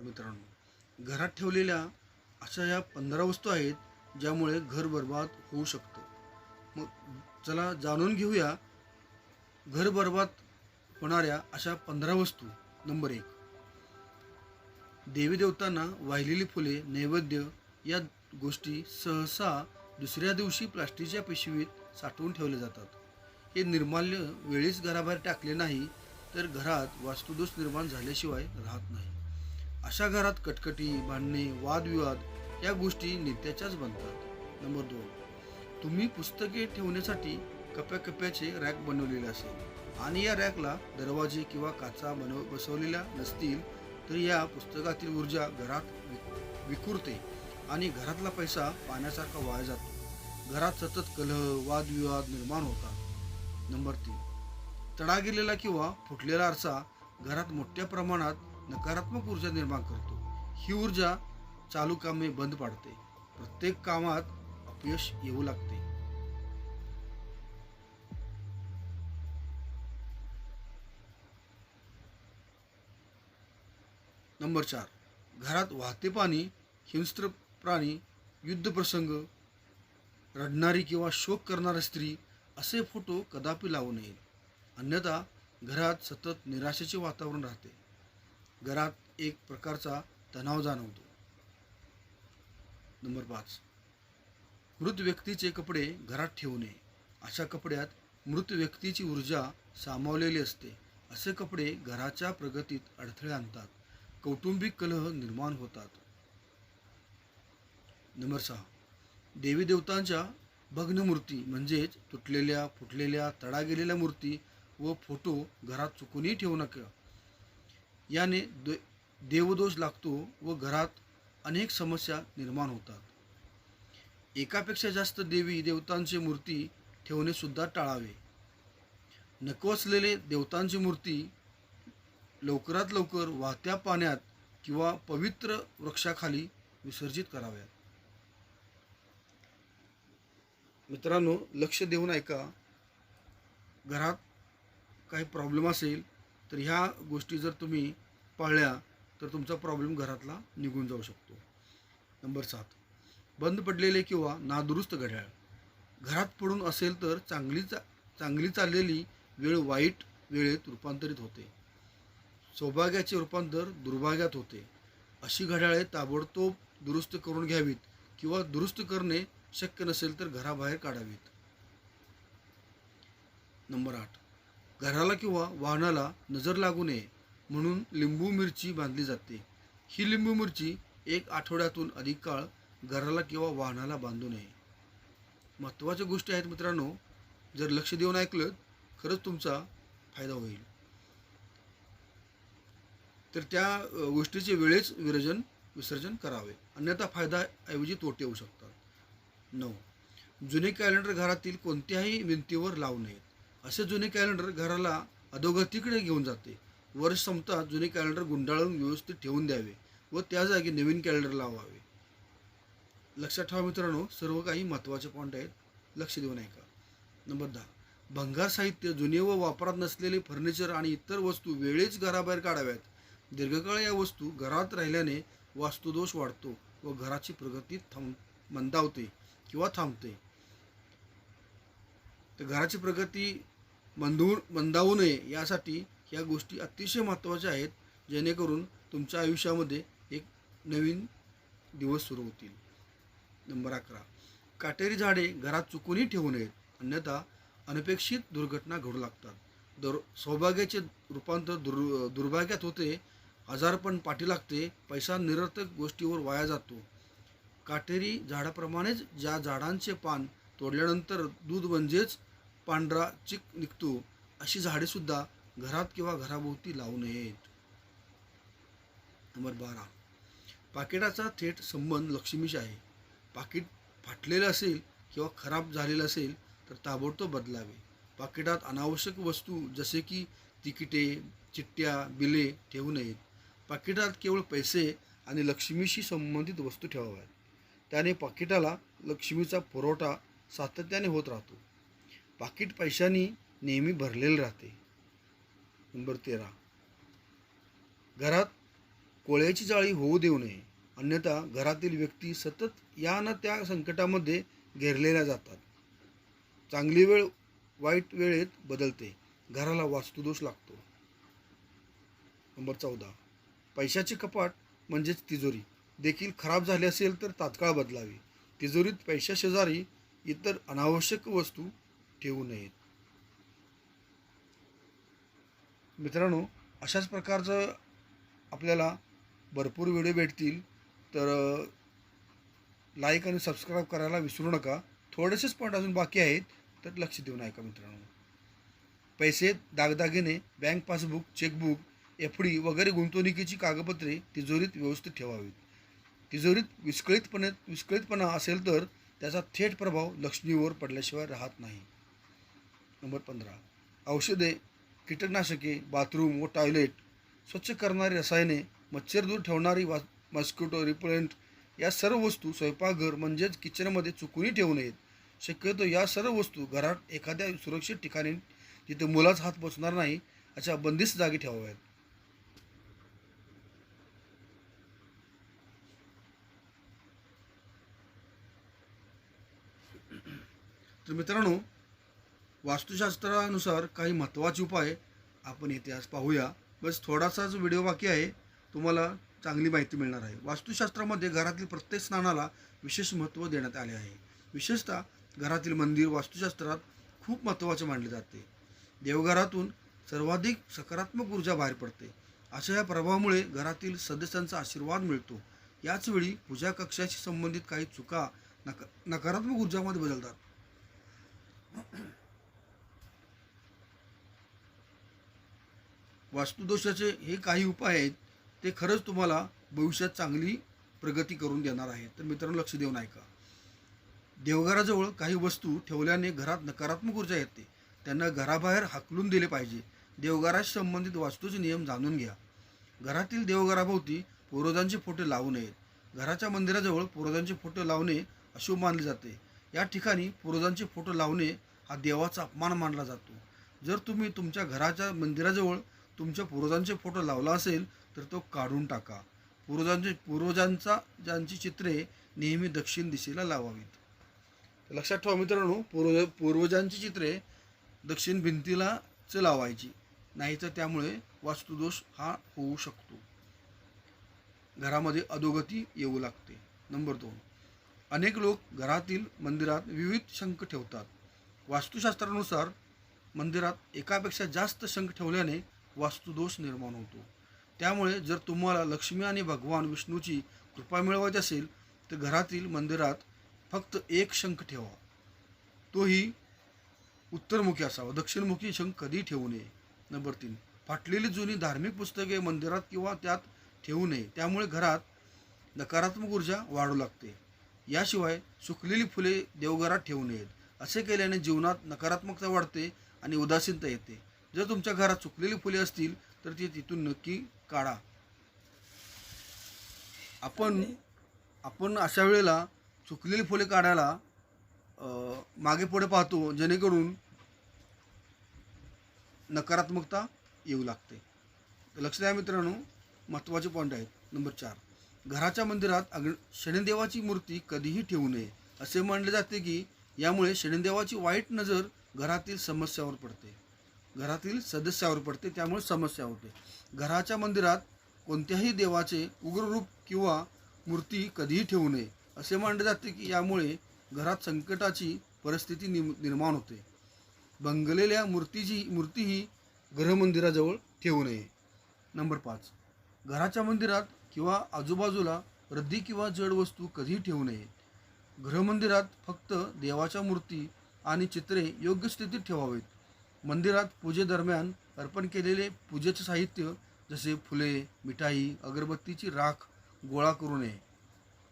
मित्रांनो घरात ठेवलेल्या अशा या पंधरा वस्तू आहेत ज्यामुळे घर बर्बाद होऊ शकतं. मग चला जाणून घेऊया घर बर्बाद होणाऱ्या अशा पंधरा वस्तू. नंबर एक देवी देवतांना वाहिलेली फुले नैवेद्य या गोष्टी सहसा दुसऱ्या दिवशी प्लास्टिकच्या पिशवीत साठवून ठेवले जातात. हे निर्माल्य वेळीच घराबाहेर टाकले नाही तर घरात वास्तुदोष निर्माण झाल्याशिवाय राहत नाही. अशा घरात कटकटी भांडणे वादविवाद या गोष्टी नित्याच्याच बनतात. नंबर दोन तुम्ही पुस्तके ठेवण्यासाठी कप्प्याकप्प्याचे रॅक बनवलेले असेल आणि या रॅकला दरवाजे किंवा काचा बनव बसवलेल्या नसतील तर या पुस्तकातील ऊर्जा घरात विकुरते विखुरते आणि घरातला पैसा पाण्यासारखा वाया जातो. घरात सतत कलह वादविवाद निर्माण होतात. नंबर तीन तडा गेलेला किंवा फुटलेला आरसा घरात मोठ्या प्रमाणात नकारात्मक ऊर्जा निर्माण करतो. ही ऊर्जा चालू कामे बंद पाडते. प्रत्येक कामात अपयश येऊ लागते. नंबर चार. घरात वाहते पाणी हिंस्त्र प्राणी युद्धप्रसंग रडणारी किंवा शोक करणारी स्त्री असे फोटो कदापि लावू नयेत. अन्यथा घरात सतत निराशेचे वातावरण राहते. घरात एक प्रकारचा तणाव जाणवतो. नंबर पाच. मृत व्यक्तीचे कपडे घरात ठेवू नये अशा कपड्यात मृत व्यक्तीची ऊर्जा सामावलेली असते. असे कपडे घराच्या प्रगतीत अडथळे आणतात. कौटुंबिक कलह निर्माण होतात. नंबर सहा. देवी देवतांच्या भग्न मूर्ती म्हणजेच तुटलेल्या फुटलेल्या तडा गेलेल्या मूर्ती व फोटो घरात चुकूनही ठेवू नका. याने दे देवदोष लागतो व घरात अनेक समस्या निर्माण होतात. एकापेक्षा जास्त देवी देवतांची मूर्ती ठेवणे सुद्धा टाळावे. नको असलेले देवतांची मूर्ती लवकरात लवकर वाहत्या पाण्यात किंवा पवित्र वृक्षाखाली विसर्जित कराव्यात. मित्रांनो लक्ष देऊन ऐका. घरात काही प्रॉब्लेम असेल तर ह्या गोष्टी जर तुम्ही पाळल्या तर तुमचा प्रॉब्लेम घरातला निघून जाऊ शकतो. नंबर सात. बंद पडलेले किंवा नादुरुस्त घड्याळ. घरात पडून असेल तर चांगली चा चांगली चाललेली वेळ वाईट वेळेत रूपांतरित होते. सौभाग्याचे रूपांतर दुर्भाग्यात होते. अशी घड्याळे ताबडतोब दुरुस्त करून घ्यावीत किंवा दुरुस्त करणे शक्य नसेल तर घराबाहेर काढावीत. नंबर आठ. घराला किंवा वाहनाला नजर लागू नये म्हणून लिंबू मिरची बांधली जाते. ही लिंबू मिरची एक आठवड्यातून अधिक काळ घराला किंवा वाहनाला बांधू नये. महत्त्वाच्या गोष्टी आहेत मित्रांनो जर लक्ष देऊन ऐकलं खरंच तुमचा फायदा होईल. तर त्या गोष्टीचे वेळेच विरजन विसर्जन करावे. अन्यथा फायदा ऐवजी तोटे होऊ शकतात. नऊ. जुने कॅलेंडर घरातील कोणत्याही भिंतीवर लावू नयेत. असे जुने कॅलेंडर घराला अधोगतीकडे घेऊन जाते. वर्ष संपता जुने कॅलेंडर गुंडाळून व्यवस्थित ठेवून द्यावे व त्या जागी नवीन कॅलेंडर लावावे. लक्षात ठेवा मित्रांनो सर्व काही महत्त्वाचे पॉईंट आहेत. लक्ष देऊन ऐका नंबर दहा. भंगार साहित्य जुने व वापरात नसलेले फर्निचर आणि इतर वस्तू वेळेच घराबाहेर काढाव्यात. दीर्घकाळ या वस्तू घरात राहिल्याने वास्तुदोष वाढतो व घराची प्रगती थांब मंदावते किंवा थांबते. तर घराची प्रगती बंधू बंधावू नये यासाठी ह्या गोष्टी अतिशय महत्त्वाच्या आहेत जेणेकरून तुमच्या आयुष्यामध्ये एक नवीन दिवस सुरू होतील. नंबर अकरा. काटेरी झाडे घरात चुकूनही ठेवू नयेत. अन्यथा अनपेक्षित दुर्घटना घडू लागतात. दर सौभाग्याचे रूपांतर दुर् दुर्भाग्यात होते आजारपण पाठी लागते पैसा निरर्थक गोष्टीवर वाया जातो. काटेरी झाडाप्रमाणेच ज्या झाडांचे पान तोडल्यानंतर दूध म्हणजेच पांढरा चिक निघतो अशी झाडेसुद्धा घरात किंवा घराभोवती लावू नयेत. नंबर बारा. पाकिटाचा थेट संबंध लक्ष्मीशी आहे. पाकिट फाटलेलं असेल किंवा खराब झालेलं असेल तर ताबडतोब बदलावे. पाकिटात अनावश्यक वस्तू जसे की तिकिटे चिठ्ठ्या बिले ठेवू नयेत. पाकिटात केवळ पैसे आणि लक्ष्मीशी संबंधित वस्तू ठेवाव्यात. त्याने पाकिटाला लक्ष्मीचा पुरवठा सातत्याने होत राहतो. पाकिट पैशांनी नेहमी भरलेलं राहते. नंबर तेरा. घरात कोळ्याची जाळी होऊ देऊ नये. अन्यथा घरातील व्यक्ती सतत या ना त्या संकटामध्ये घेरलेल्या जातात. चांगली वेळ वाईट वेळेत बदलते. घराला वास्तुदोष लागतो. नंबर चौदा. पैशाचे कपाट म्हणजेच तिजोरी देखील खराब झाली असेल तर तात्काळ बदलावी. तिजोरीत पैशाशेजारी इतर अनावश्यक वस्तू ठेवू नयेत. मित्रांनो अशाच प्रकारचं आपल्याला भरपूर व्हिडिओ भेटतील तर लाईक आणि सबस्क्राईब करायला विसरू नका. थोडेसेच पॉईंट अजून बाकी आहेत तर लक्ष देऊन ऐका मित्रांनो. पैसे दागदागिने bank passbook chequebook F D वगैरे गुंतवणुकीची कागदपत्रे तिजोरीत व्यवस्थित ठेवावीत. तिजोरीत विस्कळीतपणे विस्कळीतपणा असेल तर त्याचा थेट प्रभाव लक्ष्मीवर पडल्याशिवाय राहत नाही. नंबर पंधरा. औषधे कीटकनाशके बाथरूम व टॉयलेट स्वच्छ करणारी रसायने मच्छर दूर ठेवणारी वा मॉस्किटो रिपलंट या सर्व वस्तू स्वयंपाकघर म्हणजेच किचनमध्ये चुकूनही ठेवू नयेत. शक्यतो या सर्व वस्तू घरात एखाद्या सुरक्षित ठिकाणी जिथे मुलाचा हात पोचणार नाही अशा बंदिस्त जागी ठेवाव्यात. तर मित्रांनो वास्तुशास्त्रानुसार काही महत्त्वाचे उपाय आपण येथे आज पाहूया. बस थोडासाच व्हिडिओ बाकी आहे तुम्हाला चांगली माहिती मिळणार आहे. वास्तुशास्त्रामध्ये घरातील प्रत्येक स्नानाला विशेष महत्त्व देण्यात आले आहे. विशेषतः घरातील मंदिर वास्तुशास्त्रात खूप महत्त्वाचे मानले जाते. देवघरातून सर्वाधिक सकारात्मक ऊर्जा बाहेर पडते. अशा या प्रभावामुळे घरातील सदस्यांचा आशीर्वाद मिळतो. याचवेळी पूजा कक्षाशी संबंधित काही चुका नका नकारात्मक ऊर्जामध्ये बदलतात. वास्तुदोषाचे हे काही उपाय आहेत ते खरंच तुम्हाला भविष्यात चांगली प्रगती करून देणार आहे तर मित्रांनो लक्ष देऊन ऐका. देवघराजवळ काही वस्तू ठेवल्याने घरात नकारात्मक ऊर्जा येते. त्यांना घराबाहेर हाकलून दिले पाहिजे. देवघराशी संबंधित वास्तूचे नियम जाणून घ्या. घरातील देवघराभोवती पूर्वजांचे फोटो लावू नयेत. घराच्या मंदिराजवळ पूर्वजांचे फोटो लावणे अशुभ मानले जाते. या ठिकाणी पूर्वजांचे फोटो लावणे हा देवाचा अपमान मानला जातो. जर तुम्ही तुमच्या घराच्या मंदिराजवळ तुमच्या पूर्वजांचे फोटो लावला असेल तर तो काढून टाका. पूर्वजांचे पूर्वजांचा ज्यांची चित्रे नेहमी दक्षिण दिशेला लावावीत. लक्षात ठेवा मित्रांनो पूर्व पूर्वजांची चित्रे दक्षिण भिंतीलाच लावायची लावायची. नाहीतर त्यामुळे वास्तुदोष हा होऊ शकतो. घरामध्ये अधोगती येऊ लागते. नंबर दोन. अनेक लोक घरातील मंदिरात विविध शंख ठेवतात. वास्तुशास्त्रानुसार मंदिरात एकापेक्षा जास्त शंख ठेवल्याने वास्तुदोष निर्माण होतो. त्यामुळे जर तुम्हाला लक्ष्मी आणि भगवान विष्णूची कृपा मिळवायची असेल तर घरातील मंदिरात फक्त एक शंख ठेवा. तोही उत्तरमुखी असावा. दक्षिणमुखी शंख कधी ठेवू नये. नंबर तीन. फाटलेली जुनी धार्मिक पुस्तके मंदिरात किंवा त्यात ठेवू नये. त्यामुळे घरात नकारात्मक ऊर्जा वाढू लागते. याशिवाय सुकलेली फुले देवघरात ठेवू नयेत. असे केल्याने जीवनात नकारात्मकता वाढते आणि उदासीनता येते. जर तुमच्या घरात चुकलेली फुले असतील तर ती तिथून नक्की काढा. आपण आपण अशा वेळेला चुकलेली फुले काढायला मागे पुढे पाहतो जेणेकरून नकारात्मकता येऊ लागते. तर लक्ष द्या मित्रांनो महत्त्वाचे पॉईंट आहेत. नंबर चार. घराच्या मंदिरात अग्न शनिदेवाची मूर्ती कधीही ठेवू नये. असे मानले जाते की यामुळे शनिदेवाची वाईट नजर घरातील समस्यावर पडते. घरातील सदस्यावर पडते त्यामुळे समस्या होते. घराच्या मंदिरात कोणत्याही देवाचे उग्ररूप किंवा मूर्ती कधीही ठेवू नये असे मानले जाते की यामुळे घरात संकटाची परिस्थिती निम निर्माण होते. बंगलेल्या मूर्तीची मूर्तीही गृहमंदिराजवळ ठेवू नये. नंबर पाच. घराच्या मंदिरात किंवा आजूबाजूला रद्दी किंवा जड वस्तू कधीही ठेवू नये. गृहमंदिरात फक्त देवाच्या मूर्ती आणि चित्रे योग्य स्थितीत ठेवावीत. मंदिरात पूजेदरम्यान अर्पण केलेले पूजेचे साहित्य जसे फुले मिठाई अगरबत्तीची राख गोळा करू नये.